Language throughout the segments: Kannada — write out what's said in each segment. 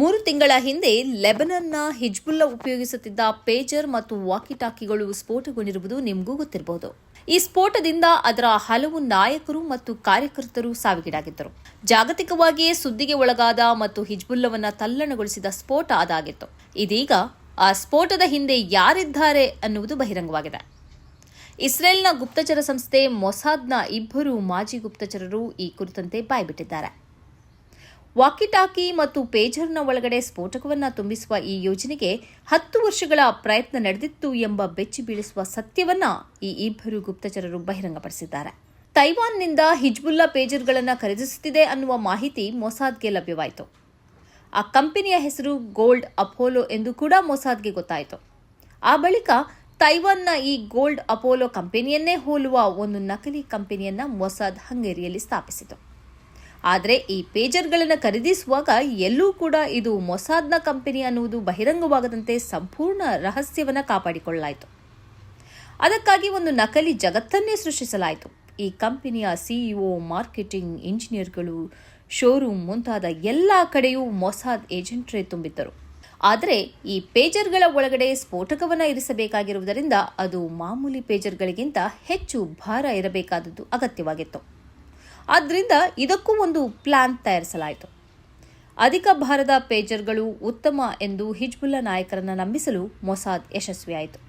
ಮೂರು ತಿಂಗಳ ಹಿಂದೆ ಲೆಬನನ್ನ ಹಿಜ್ಬುಲ್ಲಾ ಉಪಯೋಗಿಸುತ್ತಿದ್ದ ಪೇಜರ್ ಮತ್ತು ವಾಕಿಟಾಕಿಗಳು ಸ್ಫೋಟಗೊಂಡಿರುವುದು ನಿಮಗೂ ಗೊತ್ತಿರಬಹುದು. ಈ ಸ್ಫೋಟದಿಂದ ಅದರ ಹಲವು ನಾಯಕರು ಮತ್ತು ಕಾರ್ಯಕರ್ತರು ಸಾವಿಗೀಡಾಗಿದ್ದರು. ಜಾಗತಿಕವಾಗಿಯೇ ಸುದ್ದಿಗೆ ಒಳಗಾದ ಮತ್ತು ಹಿಜ್ಬುಲ್ಲವನ್ನ ತಲ್ಲಣಗೊಳಿಸಿದ ಸ್ಫೋಟ ಅದಾಗಿತ್ತು. ಇದೀಗ ಆ ಸ್ಫೋಟದ ಹಿಂದೆ ಯಾರಿದ್ದಾರೆ ಅನ್ನುವುದು ಬಹಿರಂಗವಾಗಿದೆ. ಇಸ್ರೇಲ್ನ ಗುಪ್ತಚರ ಸಂಸ್ಥೆ ಮೊಸಾದ್ನ ಇಬ್ಬರು ಮಾಜಿ ಗುಪ್ತಚರರು ಈ ಕುರಿತಂತೆ ಬಾಯ್ಬಿಟ್ಟಿದ್ದಾರೆ. ವಾಕಿಟಾಕಿ ಮತ್ತು ಪೇಜರ್ನ ಒಳಗಡೆ ಸ್ಫೋಟಕವನ್ನು ತುಂಬಿಸುವ ಈ ಯೋಜನೆಗೆ ಹತ್ತು ವರ್ಷಗಳ ಪ್ರಯತ್ನ ನಡೆದಿತ್ತು ಎಂಬ ಬೆಚ್ಚಿ ಬೀಳಿಸುವ ಸತ್ಯವನ್ನ ಈ ಇಬ್ಬರು ಗುಪ್ತಚರರು ಬಹಿರಂಗಪಡಿಸಿದ್ದಾರೆ. ತೈವಾನ್ನಿಂದ ಹಿಜ್ಬುಲ್ಲಾ ಪೇಜರ್ಗಳನ್ನು ಖರೀದಿಸುತ್ತಿದೆ ಅನ್ನುವ ಮಾಹಿತಿ ಮೊಸಾದ್ಗೆ ಲಭ್ಯವಾಯಿತು. ಆ ಕಂಪನಿಯ ಹೆಸರು ಗೋಲ್ಡ್ ಅಪೋಲೋ ಎಂದು ಕೂಡ ಮೊಸಾದ್ಗೆ ಗೊತ್ತಾಯಿತು. ಆ ಬಳಿಕ ತೈವಾನ್ನ ಈ ಗೋಲ್ಡ್ ಅಪೋಲೋ ಕಂಪನಿಯನ್ನೇ ಹೋಲುವ ಒಂದು ನಕಲಿ ಕಂಪನಿಯನ್ನ ಮೊಸಾದ್ ಹಂಗೇರಿಯಲ್ಲಿ ಸ್ಥಾಪಿಸಿತು. ಆದರೆ ಈ ಪೇಜರ್ಗಳನ್ನು ಖರೀದಿಸುವಾಗ ಎಲ್ಲೂ ಕೂಡ ಇದು ಮೊಸಾದ್ನ ಕಂಪನಿ ಅನ್ನುವುದು ಬಹಿರಂಗವಾಗದಂತೆ ಸಂಪೂರ್ಣ ರಹಸ್ಯವನ್ನು ಕಾಪಾಡಿಕೊಳ್ಳಲಾಯಿತು. ಅದಕ್ಕಾಗಿ ಒಂದು ನಕಲಿ ಜಗತ್ತನ್ನೇ ಸೃಷ್ಟಿಸಲಾಯಿತು. ಈ ಕಂಪನಿಯ ಸಿಇಒ, ಮಾರ್ಕೆಟಿಂಗ್ ಇಂಜಿನಿಯರ್ಗಳು, ಶೋರೂಮ್ ಮುಂತಾದ ಎಲ್ಲ ಕಡೆಯೂ ಮೊಸಾದ್ ಏಜೆಂಟ್ರೇ ತುಂಬಿದ್ದರು. ಆದರೆ ಈ ಪೇಜರ್ಗಳ ಒಳಗಡೆ ಸ್ಫೋಟಕವನ್ನು ಇರಿಸಬೇಕಾಗಿರುವುದರಿಂದ ಅದು ಮಾಮೂಲಿ ಪೇಜರ್ಗಳಿಗಿಂತ ಹೆಚ್ಚು ಭಾರ ಇರಬೇಕಾದದ್ದು ಅಗತ್ಯವಾಗಿತ್ತು. ಆದ್ದರಿಂದ ಇದಕ್ಕೂ ಒಂದು ಪ್ಲಾನ್ ತಯಾರಿಸಲಾಯಿತು. ಅಧಿಕ ಭಾರದ ಪೇಜರ್ಗಳು ಉತ್ತಮ ಎಂದು ಹಿಜ್ಬುಲ್ಲಾ ನಾಯಕರನ್ನು ನಂಬಿಸಲು ಮೊಸಾದ್ ಯಶಸ್ವಿಯಾಯಿತು.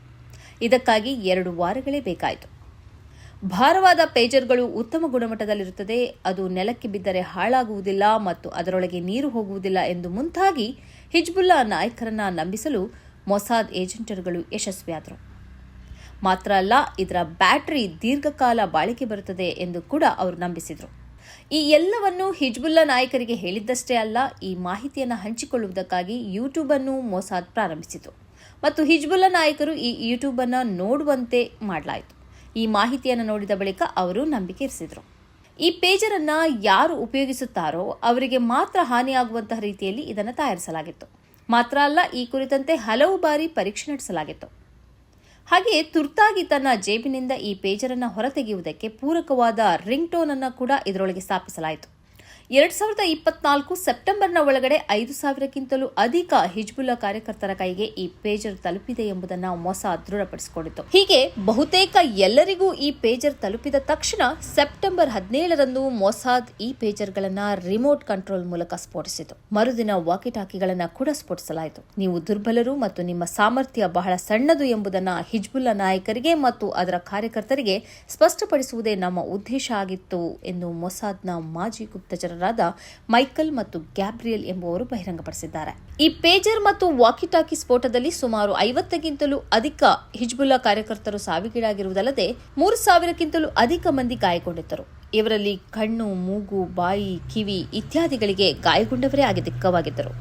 ಇದಕ್ಕಾಗಿ ಎರಡು ವಾರಗಳೇ ಬೇಕಾಯಿತು. ಭಾರವಾದ ಪೇಜರ್ಗಳು ಉತ್ತಮ ಗುಣಮಟ್ಟದಲ್ಲಿರುತ್ತದೆ, ಅದು ನೆಲಕ್ಕೆ ಬಿದ್ದರೆ ಹಾಳಾಗುವುದಿಲ್ಲ ಮತ್ತು ಅದರೊಳಗೆ ನೀರು ಹೋಗುವುದಿಲ್ಲ ಎಂದು ಮುಂತಾಗಿ ಹಿಜ್ಬುಲ್ಲಾ ನಾಯಕರನ್ನ ನಂಬಿಸಲು ಮೊಸಾದ್ ಏಜೆಂಟರುಗಳು ಯಶಸ್ವಿಯಾದರು. ಮಾತ್ರ ಅಲ್ಲ, ಇದರ ಬ್ಯಾಟರಿ ದೀರ್ಘಕಾಲ ಬಾಳಿಕೆ ಬರುತ್ತದೆ ಎಂದು ಕೂಡ ಅವರು ನಂಬಿಸಿದರು. ಈ ಎಲ್ಲವನ್ನು ಹಿಜ್ಬುಲ್ಲಾ ನಾಯಕರಿಗೆ ಹೇಳಿದ್ದಷ್ಟೇ ಅಲ್ಲ, ಈ ಮಾಹಿತಿಯನ್ನು ಹಂಚಿಕೊಳ್ಳುವುದಕ್ಕಾಗಿ ಯೂಟ್ಯೂಬ್ ಅನ್ನು ಮೊಸಾದ್ ಪ್ರಾರಂಭಿಸಿತು ಮತ್ತು ಹಿಜ್ಬುಲ್ಲಾ ನಾಯಕರು ಈ ಯೂಟ್ಯೂಬ್ ಅನ್ನು ನೋಡುವಂತೆ ಮಾಡಲಾಯಿತು. ಈ ಮಾಹಿತಿಯನ್ನು ನೋಡಿದ ಬಳಿಕ ಅವರು ನಂಬಿಕೆ ಇರಿಸಿದರು. ಈ ಪೇಜರ್ ಯಾರು ಉಪಯೋಗಿಸುತ್ತಾರೋ ಅವರಿಗೆ ಮಾತ್ರ ಹಾನಿಯಾಗುವಂತಹ ರೀತಿಯಲ್ಲಿ ಇದನ್ನು ತಯಾರಿಸಲಾಗಿತ್ತು. ಮಾತ್ರ ಅಲ್ಲ, ಈ ಕುರಿತಂತೆ ಹಲವು ಬಾರಿ ಪರೀಕ್ಷೆ ನಡೆಸಲಾಗಿತ್ತು. ಹಾಗೆಯೇ ತುರ್ತಾಗಿ ತನ್ನ ಜೇಬಿನಿಂದ ಈ ಪೇಜರನ್ನು ಹೊರತೆಗೆಯುವುದಕ್ಕೆ ಪೂರಕವಾದ ರಿಂಗ್ ಟೋನ್ ಅನ್ನು ಕೂಡ ಇದರೊಳಗೆ ಸ್ಥಾಪಿಸಲಾಯಿತು. ಎರಡ್ ಸಾವಿರದ ಇಪ್ಪತ್ನಾಲ್ಕು ಸೆಪ್ಟೆಂಬರ್ನ ಒಳಗಡೆ ಐದು ಸಾವಿರಕ್ಕಿಂತಲೂ ಅಧಿಕ ಹಿಜ್ಬುಲ್ಲಾ ಕಾರ್ಯಕರ್ತರ ಕೈಗೆ ಈ ಪೇಜರ್ ತಲುಪಿದೆ ಎಂಬುದನ್ನು ಮೊಸ ದೃಢಪಡಿಸಿಕೊಂಡಿತು. ಹೀಗೆ ಬಹುತೇಕ ಎಲ್ಲರಿಗೂ ಈ ಪೇಜರ್ ತಲುಪಿದ ತಕ್ಷಣ ಸೆಪ್ಟೆಂಬರ್ ಹದಿನೇಳರಂದು ಮೊಸಾದ್ ಈ ಪೇಜರ್ಗಳನ್ನು ರಿಮೋಟ್ ಕಂಟ್ರೋಲ್ ಮೂಲಕ ಸ್ಫೋಟಿಸಿತು. ಮರುದಿನ ವಾಕಿಟಾಕಿಗಳನ್ನು ಕೂಡ ಸ್ಫೋಟಿಸಲಾಯಿತು. ನೀವು ದುರ್ಬಲರು ಮತ್ತು ನಿಮ್ಮ ಸಾಮರ್ಥ್ಯ ಬಹಳ ಸಣ್ಣದು ಎಂಬುದನ್ನು ಹಿಜ್ಬುಲ್ಲಾ ನಾಯಕರಿಗೆ ಮತ್ತು ಅದರ ಕಾರ್ಯಕರ್ತರಿಗೆ ಸ್ಪಷ್ಟಪಡಿಸುವುದೇ ನಮ್ಮ ಉದ್ದೇಶ ಆಗಿತ್ತು ಎಂದು ಮೊಸಾದ್ನ ಮಾಜಿ ಗುಪ್ತಚರರಾದ ಮೈಕಲ್ ಮತ್ತು ಗ್ಯಾಬ್ರಿಯಲ್ ಎಂಬುವರು ಬಹಿರಂಗಪಡಿಸಿದ್ದಾರೆ. ಈ ಪೇಜರ್ ಮತ್ತು ವಾಕಿಟಾಕಿ ಸ್ಫೋಟದಲ್ಲಿ ಸುಮಾರು ಐವತ್ತಕ್ಕಿಂತಲೂ ಅಧಿಕ ಹಿಜ್ಬುಲ್ಲಾ ಕಾರ್ಯಕರ್ತರು ಸಾವಿಗೀಡಾಗಿರುವುದಲ್ಲದೆ ಮೂರು ಸಾವಿರಕ್ಕಿಂತಲೂ ಅಧಿಕ ಮಂದಿ ಗಾಯಗೊಂಡಿದ್ದರು. ಇವರಲ್ಲಿ ಕಣ್ಣು, ಮೂಗು, ಬಾಯಿ, ಕಿವಿ ಇತ್ಯಾದಿಗಳಿಗೆ ಗಾಯಗೊಂಡವರೇ ಆಗಿ ದಿಕ್ಕವಾಗಿದ್ದರು.